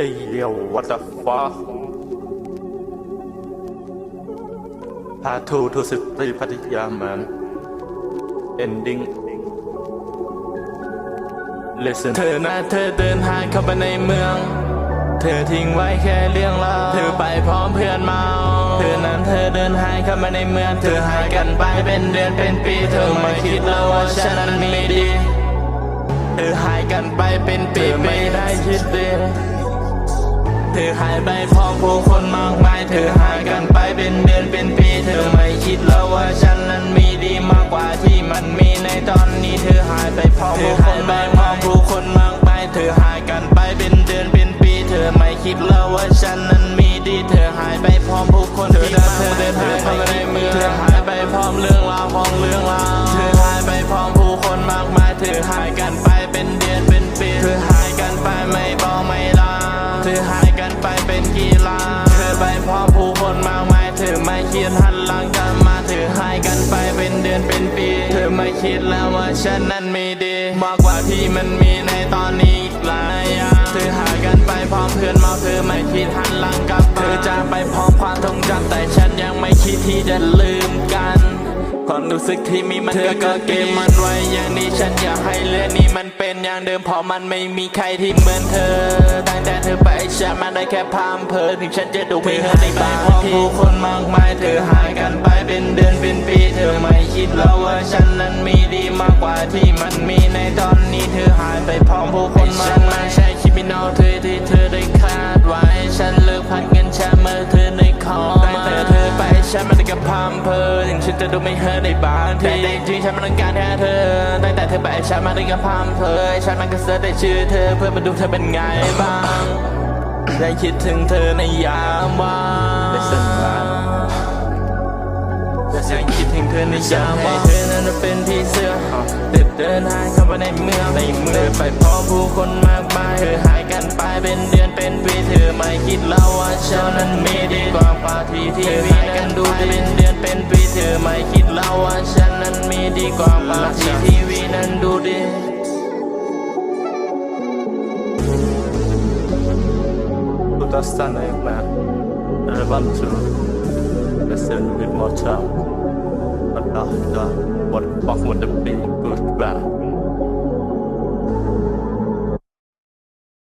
Hey yo what the fuck พาทูทูสิบตรีพัทยามัน ending listen เธอนะเธอเดินหายเข้าไปในเมือง เธอทิ้งไว้แค่เรื่องเราเธอไปพร้อมเพื่อนเมา เธอนั้นเธอเดินหายเข้ามาในเมือง เธอหายกันไปเป็นเดือนเป็นปี เธอไม่คิดแล้วว่าฉันนั้นมีดี เธอหายกันไปเป็นปีไม่ได้คิดดี เธอหายไปพร้อมผู้คนมากมาย เธอหายกันไปเป็นเดือนเป็นปี เธอไม่คิดแล้วว่าฉันนั้นมีดีมากกว่าที่มันมีในตอนนี้ เธอหายไปพร้อมผู้คนมากมายผู้คนมากมาย เธอหายกันไปเป็นเดือนเป็นปี เธอไม่คิดแล้วว่าฉันนั้นมีดี เธอหายไปพร้อมผู้คนที่มาก เธอไม่คิดหันหลังกลับมาถือหายกันไปเป็นเดือนเป็นปี เธอไม่คิดแล้วว่าฉันนั้นมีดี มากกว่าที่มันมีในตอนนี้อีกหลายอย่างเธอหายกันไปพร้อมเพื่อนเมาเธอไม่คิดหันหลังกลับ เธอจากไปพร้อมความทรงจำแต่ฉันยังไม่คิดที่จะลืมกัน ความรู้สึกที่มีมันก็ก็เก็บมันไว้อย่างนี้ฉันอยากให้เรื่องนี้มันเป็นอย่างเดิมเพราะมันไม่มีใครที่เหมือนเธอตั้งแต่เธอไปฉันมาได้แค่พามเพอถึงฉันจะดูไม่เธอในบางที่ผู้คนมากมายเธอหายกันไปเป็นเดือนเป็นปี เธอไม่คิดแล้วว่าฉันนั้นมีดีมากกว่าที่มันมี ฉันมาได้แค่พามเพอถึงฉันจะดูไม่เฮอในบางทีแต่จริงๆฉันมันต้องการแค่เธอ ตั้งแต่เธอไปฉันมาได้แค่พามเพอฉันมันก็เสิร์ชได้ชื่อเธอเพื่อมาดูเธอเป็นไงบ้างได้คิดถึงเธอในยามว่าง Listen, man. ยังคิดถึงเธอในยามว่างให้เธอนั้นเป็นพี่เสื้อ เดินเดินหายเข้าไปในเมืองในเมืองไปพอผู้คนมากมายเธอหายกันไปเป็นเดือนเป็นปีเธอไม่คิดแล้วว่าฉันนั้นมีดีกว่าปาทีที่มีกันดูเป็นเดือนเป็นปีเธอไม่คิดแล้วว่าฉันนั้นมีดีกว่าปาทีทีวีนั้นดูดี to the sun man relevant to listen with more time da, da. What the fuck would the be good?